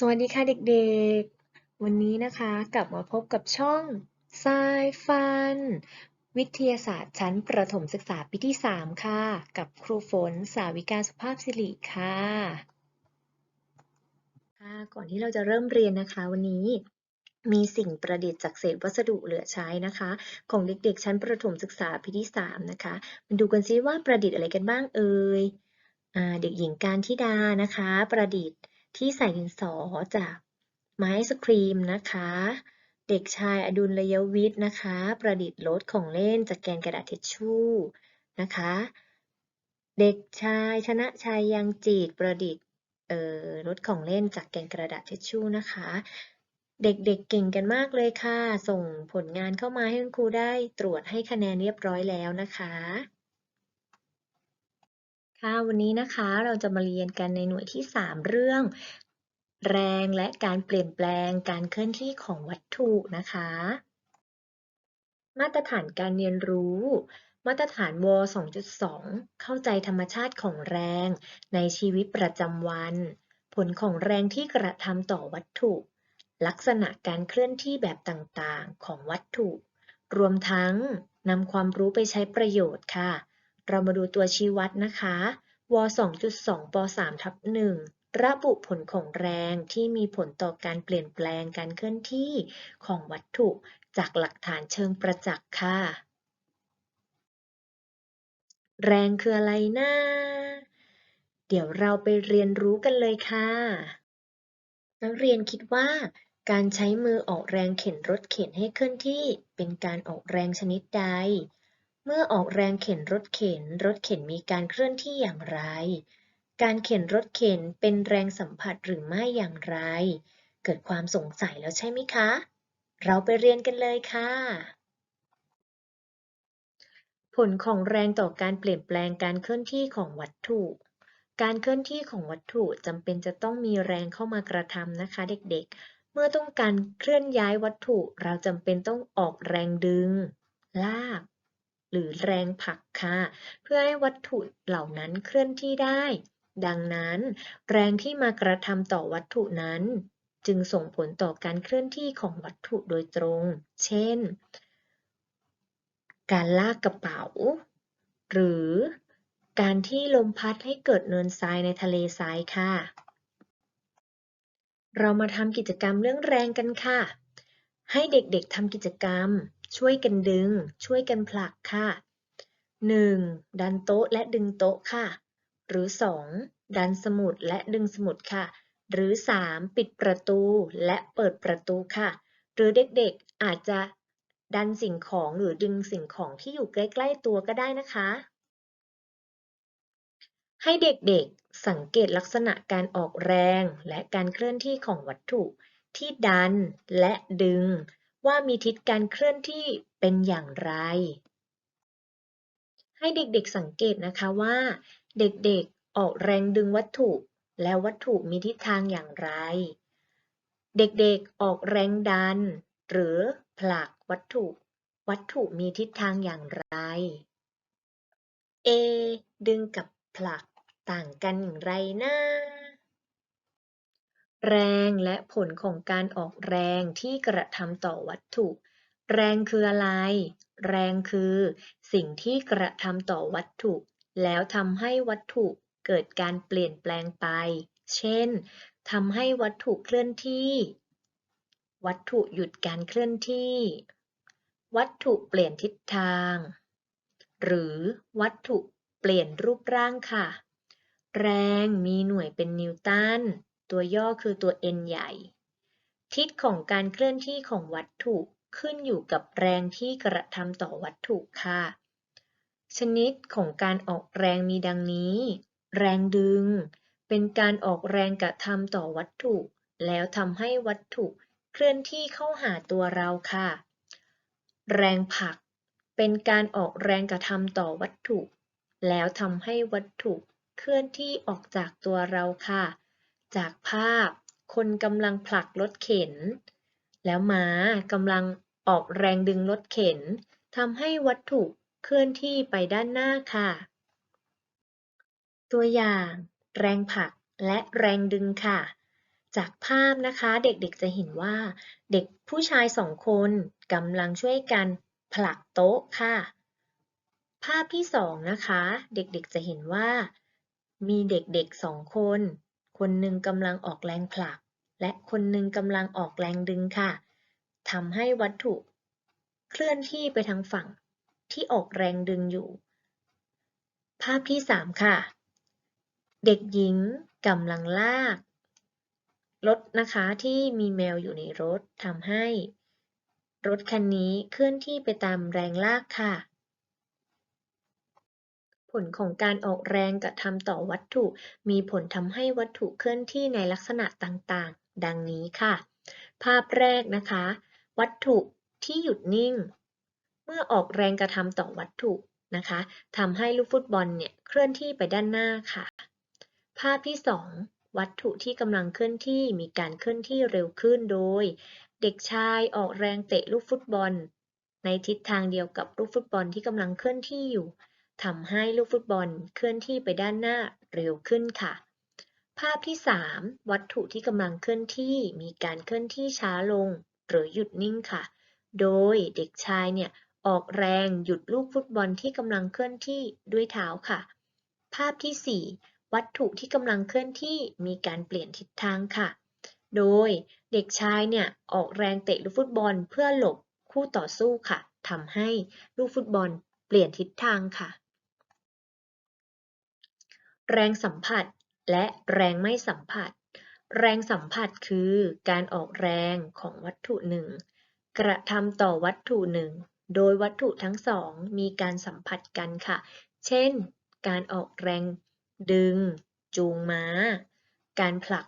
สวัสดีค่ะเด็กๆ วันนี้นะคะกลับมาพบกับช่องสายฟัน วิทยาศาสตร์ชั้นประถมศึกษาปีที่ 3 ค่ะ กับครูฝนสาวิกาสุภาพสิริค่ะค่ะ ก่อนที่เราจะเริ่มเรียนนะคะวันนี้มีสิ่งประดิษฐ์จากเศษวัสดุเหลือใช้นะคะ ของเด็กๆ ชั้นประถมศึกษาปีที่ 3 นะคะมาดูกันซิว่าประดิษฐ์อะไรกันบ้างเอ่ยอเด็กหญิงการทิดานะคะ ประดิษฐ์ ที่ใส่ดินสอจากไม้ไอศครีมนะคะ เด็กชายอดุลระยวิทย์นะคะ ประดิษฐ์รถของเล่นจากแกนกระดาษทิชชู่นะคะ เด็กชายชนะชัยยังจิตประดิษฐ์เอ่อรถของเล่นจากแกนกระดาษทิชชู่นะคะ เด็กๆเเก่งกันมากเลยค่ะ ส่งผลงานเข้ามาให้คุณครูได้ตรวจให้คะแนนเรียบร้อยแล้วนะคะ ค่ะวันนี้นะคะเราจะมาเรียนกันในหน่วยที่ 3 เรื่อง แรงและการเปลี่ยนแปลงการเคลื่อนที่ของวัตถุนะคะ มาตรฐานการเรียนรู้ มาตรฐานว2.2 เข้าใจธรรมชาติของแรงในชีวิตประจำวัน ผลของแรงที่กระทำต่อวัตถุ ลักษณะการเคลื่อนที่แบบต่างๆของวัตถุ รวมทั้งนำความรู้ไปใช้ประโยชน์ค่ะ เรามาดูตัวชี้วัดนะคะว2.2ป3ทับ1ระบุผลของแรงที่มีผลต่อการเปลี่ยนแปลงการเคลื่อนที่ของวัตถุจากหลักฐานเชิงประจักษ์ค่ะ แรงคืออะไรนะเดี๋ยวเราไปเรียนรู้กันเลยค่ะ นักเรียนคิดว่า การใช้มือออกแรงเข็นรถเข็นให้เคลื่อนที่เป็นการออกแรงชนิดใด เมื่อออกแรงเข็นรถเข็น รถเข็นมีการเคลื่อนที่อย่างไร การเข็นรถเข็นเป็นแรงสัมผัสหรือไม่อย่างไร เกิดความสงสัยแล้วใช่ไหมคะ เราไปเรียนกันเลยค่ะ ผลของแรงต่อการเปลี่ยนแปลงการเคลื่อนที่ของวัตถุ การเคลื่อนที่ของวัตถุจำเป็นจะต้องมีแรงเข้ามากระทำนะคะ เด็กๆ เมื่อต้องการเคลื่อนย้ายวัตถุ เราจำเป็นต้องออกแรงดึง ลาก หรือแรงผลักค่ะ เพื่อให้วัตถุเหล่านั้นเคลื่อนที่ได้ ดังนั้น แรงที่มากระทำต่อวัตถุนั้น จึงส่งผลต่อการเคลื่อนที่ของวัตถุโดยตรง เช่น การลากกระเป๋า หรือการที่ลมพัดให้เกิดเนินทรายในทะเลทรายค่ะ เรามาทำกิจกรรมเรื่องแรงกันค่ะ ให้เด็กๆทำกิจกรรม ช่วยกันดึง ช่วยกันผลักค่ะ 1. ดันโต๊ะและดึงโต๊ะค่ะ หรือ 2. ดันสมุดและดึงสมุดค่ะ หรือ 3. ปิดประตูและเปิดประตูค่ะ หรือเด็กๆอาจจะดันสิ่งของหรือดึงสิ่งของที่อยู่ใกล้ ๆ ตัวก็ได้นะคะ ให้เด็กๆสังเกตลักษณะการออกแรงและการเคลื่อนที่ของวัตถุที่ดันและดึง ว่ามีทิศการเคลื่อนที่เป็นอย่างไร ให้เด็กๆสังเกตนะคะว่า เด็กๆออกแรงดึงวัตถุ แล้ววัตถุมีทิศทางอย่างไร เด็กๆออกแรงดัน หรือผลักวัตถุ วัตถุมีทิศทางอย่างไร A ดึงกับผลักต่างกันอย่างไรนะ แรงและผลของการออกแรงที่กระทำต่อวัตถุ แรงคืออะไร แรงคือสิ่งที่กระทำต่อวัตถุ แล้วทำให้วัตถุเกิดการเปลี่ยนแปลงไป เช่นทำให้วัตถุเคลื่อนที่ วัตถุหยุดการเคลื่อนที่ วัตถุเปลี่ยนทิศทาง หรือวัตถุเปลี่ยนรูปร่างค่ะ แรงมีหน่วยเป็นนิวตัน ตัวย่อคือตัว N ใหญ่ ทิศของการเคลื่อนที่ของวัตถุขึ้นอยู่กับแรงที่กระทำต่อวัตถุค่ะ ชนิดของการออกแรงมีดังนี้ แรงดึง เป็นการออกแรงกระทำต่อวัตถุ แล้วทำให้วัตถุเคลื่อนที่เข้าหาตัวเราค่ะ แรงผลัก เป็นการออกแรงกระทำต่อวัตถุ แล้วทำให้วัตถุเคลื่อนที่ออกจากตัวเราค่ะ จากภาพ คนกำลังผลักรถเข็น แล้วม้ากำลังออกแรงดึงรถเข็นทำให้วัตถุเคลื่อนที่ไปด้านหน้าค่ะ ตัวอย่าง แรงผลักและแรงดึงค่ะ จากภาพนะคะเด็กๆจะเห็นว่า เด็กผู้ชายสองคนกำลังช่วยกันผลักโต๊ะค่ะ ภาพที่สองนะคะ เด็กๆจะเห็นว่า มีเด็กๆสองคน คนหนึ่งกำลังออกแรงผลัก และคนหนึ่งกำลังออกแรงดึงค่ะทำให้วัตถุเคลื่อนที่ไปทางฝั่งที่ออกแรงดึงอยู่ ภาพที่สามค่ะ เด็กหญิงกำลังลาก รถนะคะที่มีแมวอยู่ในรถทำให้ รถคันนี้เคลื่อนที่ไปตามแรงลากค่ะ ผลของการออกแรงกระทำต่อวัตถุ มีผลทำให้วัตถุเคลื่อนที่ในลักษณะต่างๆ ดังนี้ค่ะ ภาพแรกนะคะ วัตถุที่หยุดนิ่ง เมื่อออกแรงกระทำต่อวัตถุนะคะทำให้ลูกฟุตบอลเนี่ยเคลื่อนที่ไปด้านหน้าค่ะ ภาพที่ 2 วัตถุที่กำลังเคลื่อนที่มีการเคลื่อนที่เร็วขึ้นโดย เด็กชายออกแรงเตะลูกฟุตบอล ในทิศทางเดียวกับลูกฟุตบอลที่กำลังเคลื่อนที่อยู่ ทำให้ลูกฟุตบอลเคลื่อนที่ไปด้านหน้าเร็วขึ้นค่ะ ภาพที่ 3 วัตถุที่กำลังเคลื่อนที่มีการเคลื่อนที่ช้าลง หรือหยุดนิ่งค่ะ โดยเด็กชายเนี่ยออกแรงหยุดลูกฟุตบอลที่กำลังเคลื่อนที่ด้วยเท้าค่ะ ภาพที่ 4 วัตถุที่กำลังเคลื่อนที่มีการเปลี่ยนทิศทางค่ะ โดยเด็กชายเนี่ยออกแรงเตะลูกฟุตบอลเพื่อหลบคู่ต่อสู้ค่ะทำให้ลูกฟุตบอลเปลี่ยนทิศทางค่ะ แรงสัมผัส และแรงไม่สัมผัส แรงสัมผัสคือการออกแรงของวัตถุหนึ่ง กระทำต่อวัตถุหนึ่ง โดยวัตถุทั้งสองมีการสัมผัสกันค่ะ เช่น การออกแรงดึง จูงม้า การผลัก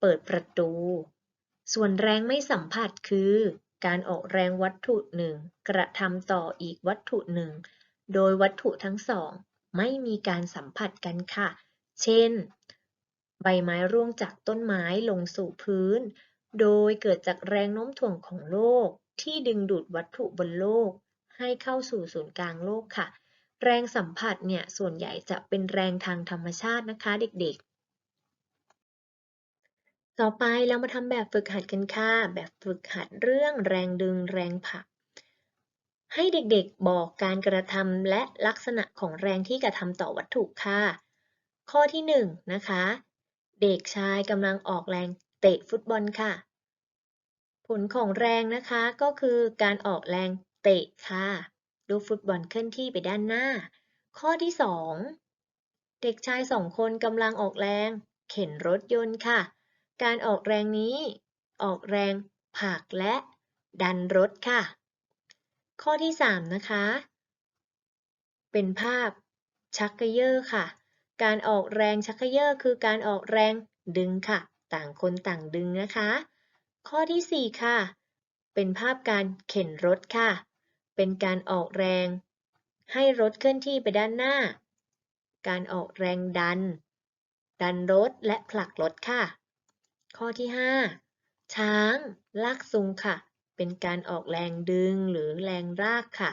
เปิดประตู ส่วนแรงไม่สัมผัสคือการออกแรงวัตถุหนึ่ง กระทำต่ออีกวัตถุหนึ่ง โดยวัตถุทั้งสอง ไม่มีการสัมผัสกันค่ะ เช่น ใบไม้ร่วงจากต้นไม้ลงสู่พื้น โดยเกิดจากแรงโน้มถ่วงของโลกที่ดึงดูดวัตถุบนโลก ให้เข้าสู่ศูนย์กลางโลกค่ะ แรงสัมผัสเนี่ยส่วนใหญ่จะเป็นแรงทางธรรมชาตินะคะเด็กๆ ต่อไปเรามาทำแบบฝึกหัดกันค่ะ แบบฝึกหัดเรื่องแรงดึงแรงผลัก ให้เด็กๆ บอกการกระทำและลักษณะของแรงที่กระทำต่อวัตถุค่ะ ข้อที่1นนะคะ เด็กชายกำลังออกแรงเตะฟุตบอลค่ะ ผลของแรงนะคะก็คือการออกแรงเตะค่ะลูกฟุตบอลเคลื่อนที่ไปด้านหน้า ข้อที่ 2 เด็กชายสองคนกำลังออกแรง เข็นรถยนต์ค่ะ การออกแรงนี้ ออกแรงผลักและดันรถค่ะ ข้อที่ 3 นะคะ เป็นภาพชักเกยอร์ค่ะ การออกแรงชักเกยอร์คือการออกแรงดึงค่ะ ต่างคนต่างดึงนะคะ ข้อที่ 4 ค่ะ เป็นภาพการเข็นรถค่ะ เป็นการออกแรง ให้รถเคลื่อนที่ไปด้านหน้า การออกแรงดัน ดันรถและผลักรถค่ะ ข้อที่ 5 ช้างลากซุงค่ะ เป็นการออกแรงดึงหรือแรงลากค่ะ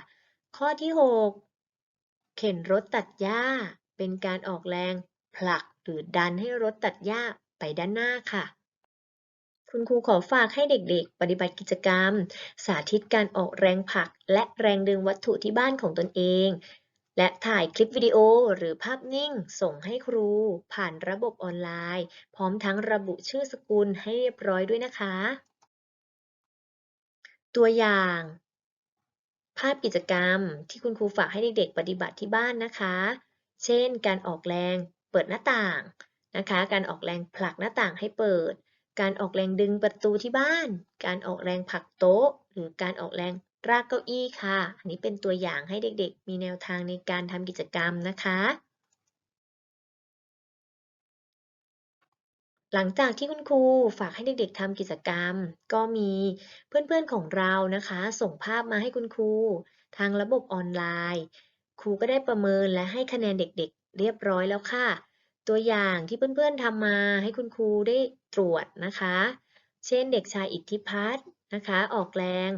ข้อที่ 6 เข็นรถตัดหญ้า เป็นการออกแรงผลักหรือดันให้รถตัดหญ้าไปด้านหน้าค่ะ คุณครูขอฝากให้เด็กๆ ปฏิบัติกิจกรรม สาธิตการออกแรงผลักและแรงดึงวัตถุที่บ้านของตนเอง และถ่ายคลิปวิดีโอหรือภาพนิ่ง ส่งให้ครู ผ่านระบบออนไลน์ พร้อมทั้งระบุชื่อสกุลให้เรียบร้อยด้วยนะคะ ตัวอย่าง ภาพกิจกรรมที่คุณครูฝากให้เด็กๆปฏิบัติที่บ้านนะคะ เช่น การออกแรงเปิดหน้าต่างนะคะ การออกแรงผลักหน้าต่างให้เปิด การออกแรงดึงประตูที่บ้าน การออกแรงผลักโต๊ะ หรือการออกแรงรากเก้าอี้ค่ะ อันนี้เป็นตัวอย่างให้เด็กๆ มีแนวทางในการทำกิจกรรมนะคะ หลังจากที่คุณครูฝากให้เด็กๆทำกิจกรรม ก็มีเพื่อนๆของเรานะคะ ส่งภาพมาให้คุณครู ทางระบบออนไลน์ ครูก็ได้ประเมินและให้คะแนนเด็กๆ เรียบร้อยแล้วค่ะ ตัวอย่างที่เพื่อนๆทำมาให้คุณครูได้ตรวจนะคะ เช่นเด็กชายอิทธิพัฒน์นะคะ ออกแรง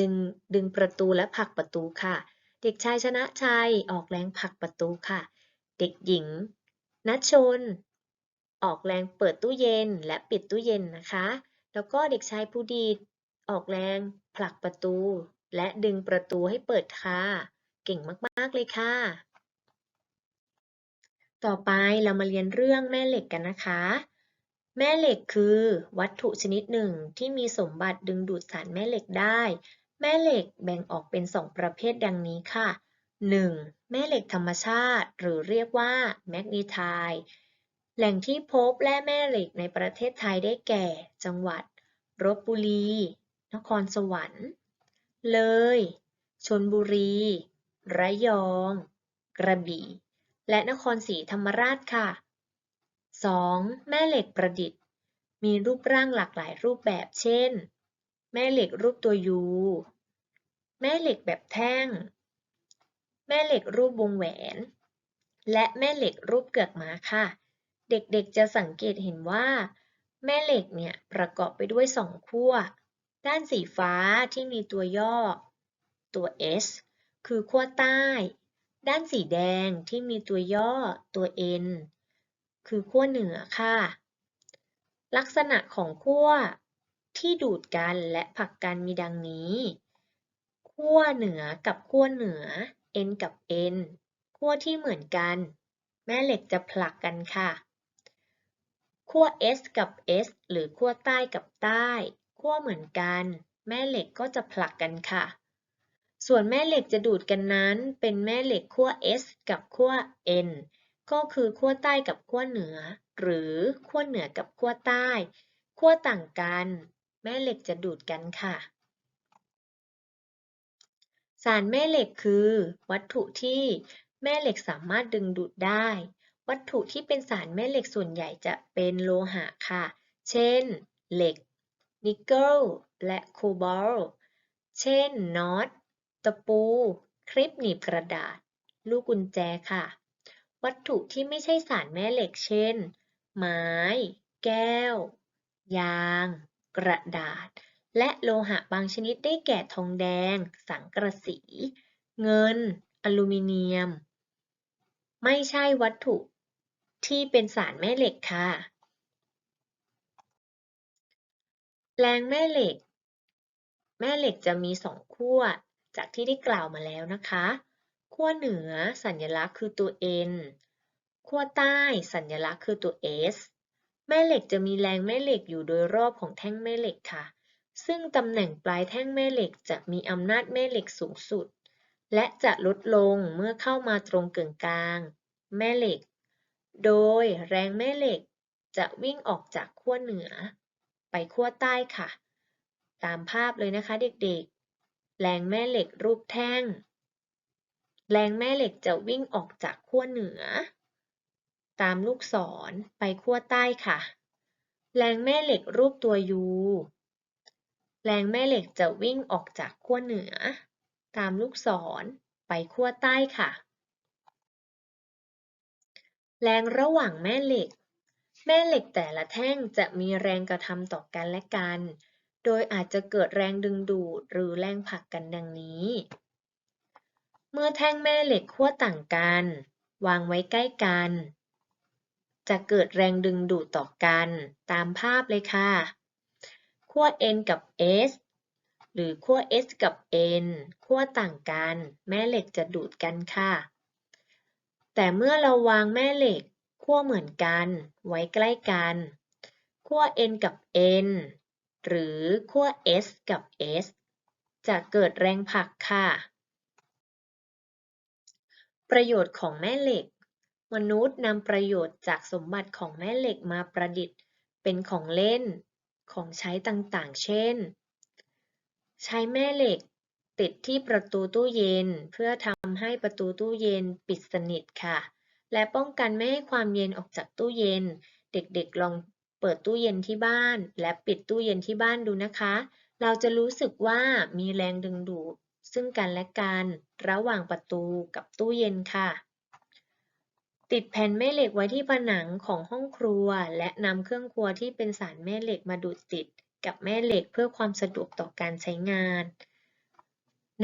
ดึงดึงประตูและผลักประตูค่ะ เด็กชายชนะชัยออกแรงผลักประตูค่ะ เด็กหญิงนัชชน ออกแรงเปิดตู้เย็นและปิดตู้เย็นนะคะ แล้วก็เด็กชายภูดิตออกแรงผลักประตู และดึงประตูให้เปิดค่ะ เก่งมาก ๆ เลยค่ะ ต่อไปเรามาเรียนเรื่องแม่เหล็กกันนะคะ แม่เหล็กคือวัตถุชนิดหนึ่งที่มีสมบัติดึงดูดสารแม่เหล็กได้ แม่เหล็กแบ่งออกเป็นสองประเภทดังนี้ค่ะ 1. แม่เหล็กธรรมชาติ หรือเรียกว่าแมกนีไทด์ แหล่งที่พบแร่แม่เหล็กในประเทศไทยได้แก่ จังหวัดลบบุรี นครสวรรค์ เลยชลบุรี ระยอง กระบี่ และนครศรีธรรมราชค่ะ 2. แม่เหล็กประดิษฐ์ มีรูปร่างหลากหลายรูปแบบ เช่น แม่เหล็กรูปตัวยู แม่เหล็กแบบแท่ง แม่เหล็กรูปวงแหวน และแม่เหล็กรูปเกือกม้าค่ะ เด็กๆจะสังเกตเห็นว่า แม่เหล็กเนี่ยประกอบไปด้วยสองขั้ว ด้านสีฟ้าที่มีตัวย่อ ตัว S คือขั้วใต้ ด้านสีแดงที่มีตัวย่อตัว N คือขั้วเหนือค่ะ ลักษณะของขั้วที่ดูดกันและผลักกันมีดังนี้ขั้วเหนือกับขั้วเหนือ N กับ N ขั้วที่เหมือนกัน แม่เหล็กจะผลักกันค่ะ ขั้ว S กับ S หรือขั้วใต้กับใต้ขั้วเหมือนกัน แม่เหล็กก็จะผลักกันค่ะ ส่วนแม่เหล็กจะดูดกันนั้น เป็นแม่เหล็กขั้ว S กับขั้ว N ก็คือขั้วใต้กับขั้วเหนือ หรือขั้วเหนือกับขั้วใต้ขั้วต่างกัน แม่เหล็กจะดูดกันค่ะ สารแม่เหล็กคือ วัตถุที่แม่เหล็กสามารถดึงดูดได้ วัตถุที่เป็นสารแม่เหล็กส่วนใหญ่จะเป็นโลหะค่ะ เช่น เหล็ก นิกเกิล และโคบอลเช่นน็อต ตะปู คลิปหนีบกระดาษ ลูกกุญแจค่ะ วัตถุที่ไม่ใช่สารแม่เหล็ก เช่น ไม้ แก้ว ยาง กระดาษ และโลหะบางชนิดได้แก่ทองแดง สังกะสี เงิน อลูมิเนียม ไม่ใช่วัตถุ ที่เป็นสารแม่เหล็กค่ะ แรงแม่เหล็ก แม่เหล็กจะมีสองขั้ว จากที่ได้กล่าวมาแล้วนะคะ ขั้วเหนือสัญลักษณ์คือตัว N ขั้วใต้สัญลักษณ์คือตัว S แม่เหล็กจะมีแรงแม่เหล็กอยู่โดยรอบของแท่งแม่เหล็กค่ะ ซึ่งตำแหน่งปลายแท่งแม่เหล็กจะมีอำนาจแม่เหล็กสูงสุด และจะลดลงเมื่อเข้ามาตรงกึ่งกลาง แม่เหล็ก โดยแรงแม่เหล็กจะวิ่งออกจากขั้วเหนือ ไปขั้วใต้ค่ะ ตามภาพเลยนะคะเด็กๆ แรงแม่เหล็กรูปแท่ง แรงแม่เหล็กจะวิ่งออกจากขั้วเหนือ ตามลูกศรไปขั้วใต้ค่ะ แรงแม่เหล็กรูปตัว U แรงแม่เหล็กจะวิ่งออกจากขั้วเหนือ ตามลูกศรไปขั้วใต้ค่ะ แรงระหว่างแม่เหล็ก แม่เหล็กแต่ละแท่งจะมีแรงกระทำต่อกันและกัน โดยอาจจะเกิดแรงดึงดูดหรือแรงผลักกันดังนี้ เมื่อแท่งแม่เหล็กขั้วต่างกัน วางไว้ใกล้กัน จะเกิดแรงดึงดูดต่อกันตามภาพเลยค่ะ ขั้ว N กับ S หรือขั้ว S กับ N ขั้วต่างกัน แม่เหล็กจะดูดกันค่ะ แต่เมื่อเราวางแม่เหล็กขั้วเหมือนกัน ไว้ใกล้กันขั้ว N กับ N หรือขั้ว S กับ S จะเกิดแรงผลักค่ะ ประโยชน์ของแม่เหล็ก มนุษย์นำประโยชน์จากสมบัติของแม่เหล็กมาประดิษฐ์ เป็นของเล่น ของใช้ต่างๆ เช่น ใช้แม่เหล็ก ติดที่ประตูตู้เย็น เพื่อทำให้ประตูตู้เย็นปิดสนิทค่ะ และป้องกันไม่ให้ความเย็นออกจากตู้เย็น เด็กๆลองเปิดตู้เย็นที่บ้าน และปิดตู้เย็นที่บ้านดูนะคะ เราจะรู้สึกว่ามีแรงดึงดูดซึ่งกันและกันระหว่างประตูกับตู้เย็นค่ะ ติดแผ่นแม่เหล็กไว้ที่ผนังของห้องครัว และนำเครื่องครัวที่เป็นสารแม่เหล็กมาดูดติดกับแม่เหล็กเพื่อความสะดวกต่อการใช้งาน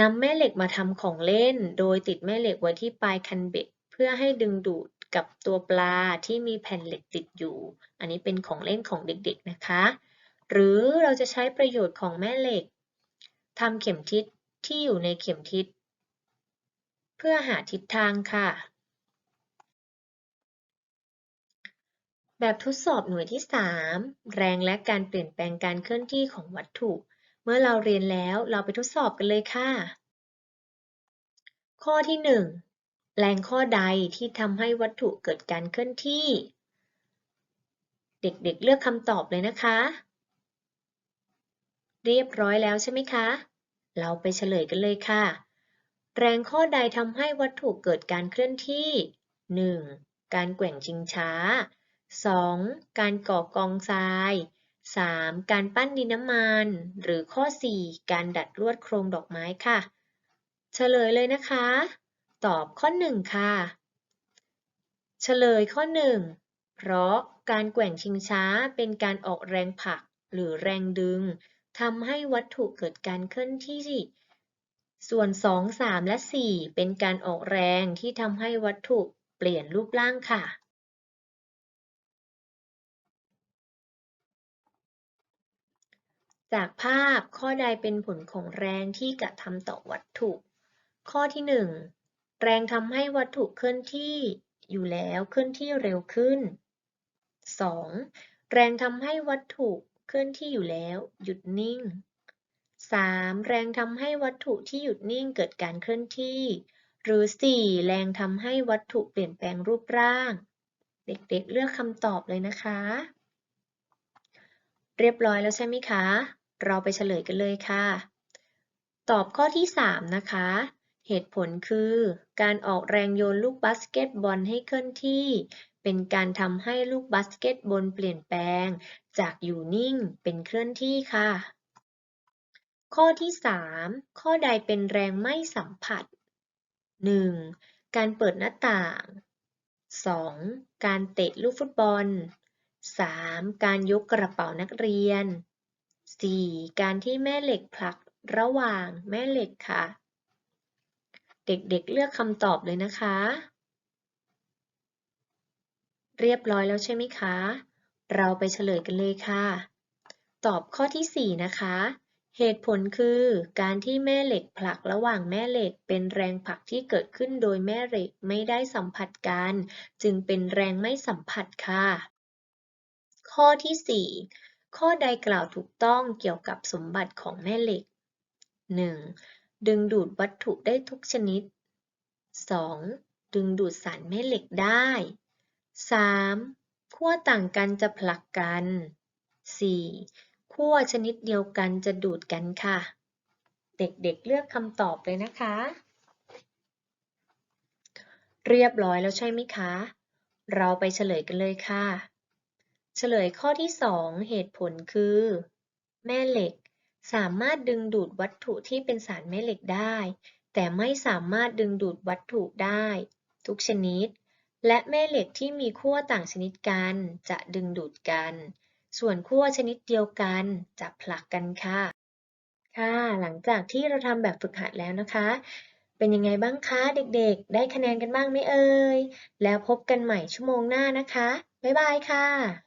นำแม่เหล็กมาทำของเล่น โดยติดแม่เหล็กไว้ที่ปลายคันเบ็ด เพื่อให้ดึงดูดกับตัวปลาที่มีแผ่นเหล็กติดอยู่ อันนี้เป็นของเล่นของเด็กๆนะคะ หรือเราจะใช้ประโยชน์ของแม่เหล็กทำเข็มทิศที่อยู่ในเข็มทิศ เพื่อหาทิศทางค่ะ แบบทดสอบหน่วยที่ 3 แรงและการเปลี่ยนแปลงการเคลื่อนที่ของวัตถุ เมื่อเราเรียนแล้วเราไปทดสอบกันเลยค่ะ ข้อที่ 1 แรงข้อใดที่ทำให้วัตถุเกิดการเคลื่อนที่ เด็กๆเลือกคำตอบเลยนะคะ เรียบร้อยแล้วใช่ไหมคะ เราไปเฉลยกันเลยค่ะ แรงข้อใดทำให้วัตถุเกิดการเคลื่อนที่ 1. การแกว่งชิงช้า 2. การก่อกองทราย 3. การปั้นดินน้ำมัน หรือข้อ 4 การดัดลวดโครงดอกไม้ค่ะ เฉลยเลยนะคะ ตอบข้อ 1 ค่ะ เฉลยข้อ 1 เพราะการแกว่งชิงช้าเป็นการออกแรงผลักหรือแรงดึงทำให้วัตถุเกิดการเคลื่อนที่ ส่วน 2, 3 และ 4 เป็นการออกแรงที่ทำให้วัตถุเปลี่ยนรูปร่างค่ะ จากภาพข้อใดเป็นผลของแรงที่กระทำต่อวัตถุ ข้อที่ 1 แรงทำให้วัตถุเคลื่อนที่อยู่แล้วเคลื่อนที่เร็วขึ้น 2. แรงทำให้วัตถุเคลื่อนที่อยู่แล้วหยุดนิ่ง 3. แรงทำให้วัตถุที่หยุดนิ่งเกิดการเคลื่อนที่ หรือ 4. แรงทำให้วัตถุเปลี่ยนแปลงรูปร่าง เด็กๆเลือกคำตอบเลยนะคะ เรียบร้อยแล้วใช่ไหมคะ เราไปเฉลยกันเลยค่ะ ตอบข้อที่ 3 นะคะ เหตุผลคือการออกแรงโยนลูกบาสเกตบอลให้เคลื่อนที่ เป็นการทำให้ลูกบาสเกตบอลเปลี่ยนแปลง จากอยู่นิ่งเป็นเคลื่อนที่ค่ะ ข้อที่ 3 ข้อใดเป็นแรงไม่สัมผัส 1. การเปิดหน้าต่าง 2. การเตะลูกฟุตบอล 3. การยกกระเป๋านักเรียน 4. การที่แม่เหล็กผลักระหว่างแม่เหล็กค่ะ เด็กๆเลือกคำตอบเลยนะคะ เรียบร้อยแล้วใช่ไหมคะ เราไปเฉลยกันเลยค่ะ ตอบข้อที่ 4 นะคะ เหตุผลคือการที่แม่เหล็กผลักระหว่างแม่เหล็ก เป็นแรงผลักที่เกิดขึ้นโดยแม่เหล็กไม่ได้สัมผัสกัน จึงเป็นแรงไม่สัมผัสค่ะ ข้อที่ 4 ข้อใดกล่าวถูกต้องเกี่ยวกับสมบัติของแม่เหล็ก 1. ดึงดูดวัตถุได้ทุกชนิด 2. ดึงดูดสารแม่เหล็กได้ 3. ขั้วต่างกันจะผลักกัน 4. ขั้วชนิดเดียวกันจะดูดกันค่ะ เด็กๆเเลือกคำตอบเลยนะคะ เรียบร้อยแล้วใช่ไหมคะ เราไปเฉลยกันเลยค่ะ เฉลยข้อที่ 2 เหตุผลคือ แม่เหล็ก สามารถดึงดูดวัตถุที่เป็นสารแม่เหล็กได้ แต่ไม่สามารถดึงดูดวัตถุได้ ทุกชนิด และแม่เหล็กที่มีขั้วต่างชนิดกันจะดึงดูดกัน ส่วนขั้วชนิดเดียวกันจะผลักกันค่ะ ค่ะ หลังจากที่เราทำแบบฝึกหัดแล้วนะคะ เป็นยังไงบ้างคะเด็กๆ ได้คะแนนกันบ้างไหมเอ่ย แล้วพบกันใหม่ชั่วโมงหน้านะคะ บ๊ายบายค่ะ